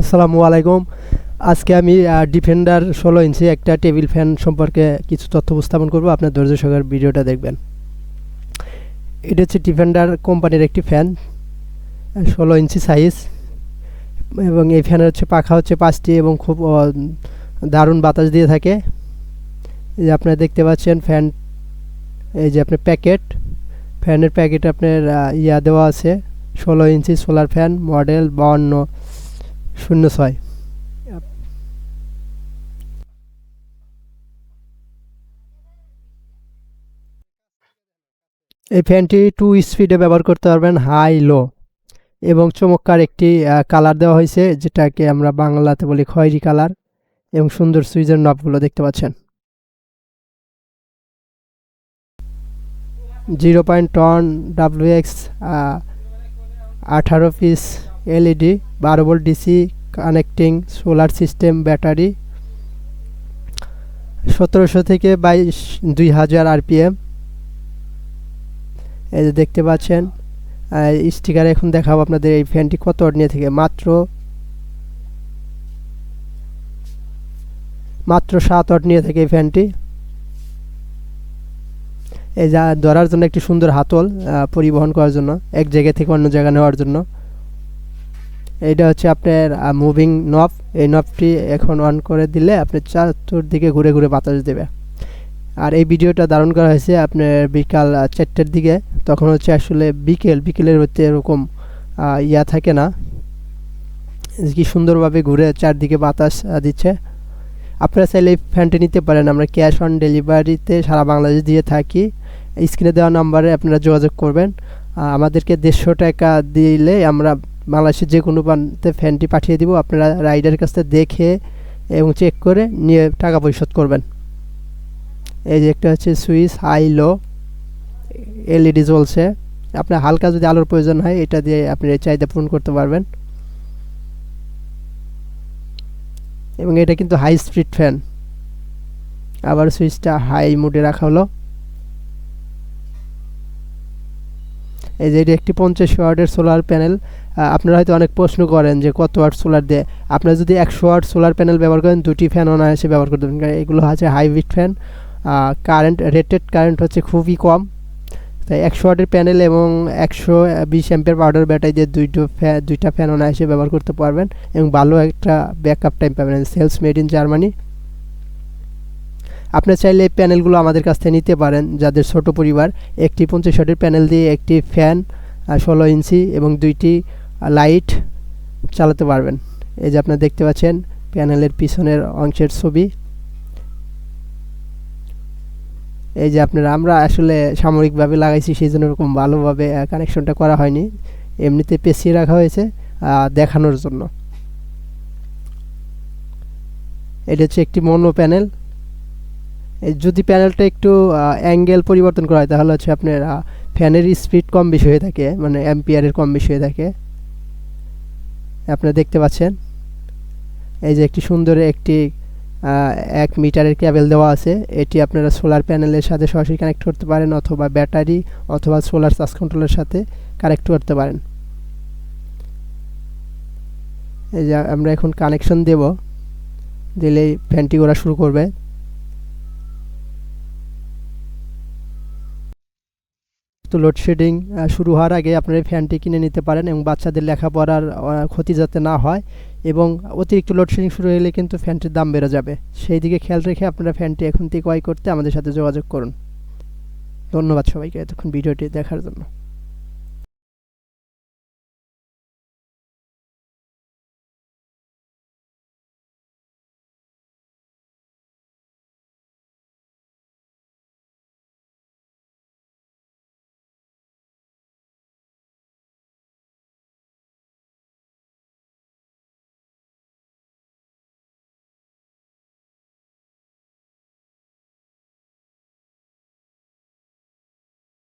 আসসালামু আলাইকুম। আজকে আমি ডিফেন্ডার ষোলো ইঞ্চি একটা টেবিল ফ্যান সম্পর্কে কিছু তথ্য উপস্থাপন করব। আপনার ধৈর্য সহকারে ভিডিওটা দেখবেন। এটা হচ্ছে ডিফেন্ডার কোম্পানির একটি ফ্যান, ষোলো ইঞ্চি সাইজ এবং এই ফ্যানের হচ্ছে পাখা হচ্ছে পাঁচটি এবং খুব দারুণ বাতাস দিয়ে থাকে। এই যে আপনারা দেখতে পাচ্ছেন ফ্যান, এই যে আপনার প্যাকেট। ফ্যানের প্যাকেট আপনার ইয়া দেওয়া আছে, ষোলো ইঞ্চি সোলার ফ্যান, মডেল বাউন্ন। শূন্য ছয়। এই ফ্যানটি টু স্পিডে ব্যবহার করতে পারবেন হাই লো এবং চমৎকার একটি কালার দেওয়া হয়েছে, যেটাকে আমরা বাংলাতে বলি খয়েরি কালার এবং সুন্দর সুইচের নবগুলো দেখতে পাচ্ছেন। Zero point ton W X আঠারো পিস এলইডি বারো volt DC, connecting, solar system, battery, সতেরোশো থেকে বাইশ, দুই হাজার আরপিএম। এই যে দেখতে পাচ্ছেন স্টিকার এখন দেখাবো আপনাদের এই ফ্যানটি কত নিয়ে থেকে। মাত্র মাত্র সাত ওয়াট নিয়ে থাকে এই ফ্যানটি। এই যা ধরার জন্য একটি সুন্দর হাতল পরিবহন করার জন্য, এক জায়গা থেকে অন্য জায়গা নেওয়ার জন্য। এইটা হচ্ছে আপনার মুভিং নব এই নবটি এখন অন করে দিলে আপনি চতুর্দিকে ঘুরে ঘুরে বাতাস দেবে। আর এই ভিডিওটা ধারণ করা হয়েছে আপনার বিকাল চারটের দিকে। তখন হচ্ছে আসলে বিকেল, বিকেলের হচ্ছে এরকম ইয়া থাকে না। কি সুন্দরভাবে ঘুরে চারদিকে বাতাস দিচ্ছে। আপনারা চাইলে ফ্যানটি নিতে পারেন। আমরা ক্যাশ অন ডেলিভারিতে সারা বাংলাদেশ দিয়ে থাকি। স্ক্রিনে দেওয়া নাম্বারে আপনারা যোগাযোগ করবেন। আমাদেরকে দেড়শো টাকা দিলে আমরা বাংলাদেশের যে কোনো প্রান্তে ফ্যানটি পাঠিয়ে দিব। আপনারা রাইডারের কাছ থেকে দেখে এবং চেক করে নিয়ে টাকা পরিশোধ করবেন। এই যে একটা হচ্ছে সুইচ, হাই, লো, এলইডি জ্বলছে। আপনার হালকা যদি আলোর প্রয়োজন হয়, এটা দিয়ে আপনি চাহিদা পূরণ করতে পারবেন। এবং এটা কিন্তু হাই স্পিড ফ্যান আবার সুইচটা হাই মোডে রাখা হলো। এই যে এটি একটি পঞ্চাশ ওয়াটের সোলার প্যানেল আপনারা হয়তো অনেক প্রশ্ন করেন যে কত ওয়াট সোলার দেয়। আপনারা যদি একশো ওয়াট সোলার প্যানেল ব্যবহার করেন, দুটি ফ্যান অনায়াসে ব্যবহার করতে পারেন। এগুলো হচ্ছে hybrid fan current rated current হচ্ছে খুবই কম। তাই একশো ওয়াটের প্যানেল এবং একশো বিশ অ্যাম্পের পাউডার ব্যাটারি দিয়ে দুইটো ফ্যান দুইটা ফ্যান অনায়াসে ব্যবহার করতে পারবেন এবং ভালো একটা ব্যাকআপ টাইম পাবেন। সেলস মেড ইন জার্মানি আপনি চাইলে এই প্যানেলগুলো আমাদের কাছ থেকে নিতে পারেন, যাদের ছোট পরিবার। একটি পঞ্চাশ প্যানেল দিয়ে একটি ফ্যান ষোলো ইঞ্চি এবং দুইটি লাইট চালাতে পারবেন। এই যে আপনারা দেখতে পাচ্ছেন, প্যানেলের পিছনের অংশের ছবি। এই যে আপনারা, আমরা আসলে সাময়িকভাবে লাগাইছি সেই জন্য এরকম ভালোভাবে কানেকশনটা করা হয়নি। এমনিতে পেঁচিয়ে রাখা হয়েছে দেখানোর জন্য। এটা হচ্ছে একটি মনো প্যানেল। যদি প্যানেলটা একটু অ্যাঙ্গেল পরিবর্তন করা হয়, তাহলে হচ্ছে আপনার ফ্যানের স্পিড কম বেশি হয়ে থাকে মানে অ্যাম্পিয়ারের কম বেশি হয়ে থাকে। আপনারা দেখতে পাচ্ছেন? এই যে একটি সুন্দর একটি এক মিটারের ক্যাবেল দেওয়া আছে, এটি আপনারা সোলার প্যানেলের সাথে সরাসরি কানেক্ট করতে পারেন, অথবা ব্যাটারি অথবা সোলার চার্জ কন্ট্রোলের সাথে কানেক্ট করতে পারেন। এই যে আমরা এখন কানেকশন দেব, দিলেই ফ্যানটি করা শুরু করবে। তো লোডশেডিং শুরু হওয়ার আগে আপনারা ফ্যানটি কিনে নিতে পারেন এবং বাচ্চাদের লেখাপড়ার ক্ষতি যাতে না হয় এবং অতিরিক্ত লোডশেডিং শুরু হলে কিন্তু ফ্যানটির দাম বেড়ে যাবে। সেই দিকে খেয়াল রেখে আপনারা ফ্যানটি এখন থেকে ক্রয় করতে আমাদের সাথে যোগাযোগ করুন। ধন্যবাদ সবাইকে এতক্ষণ ভিডিওটি দেখার জন্য।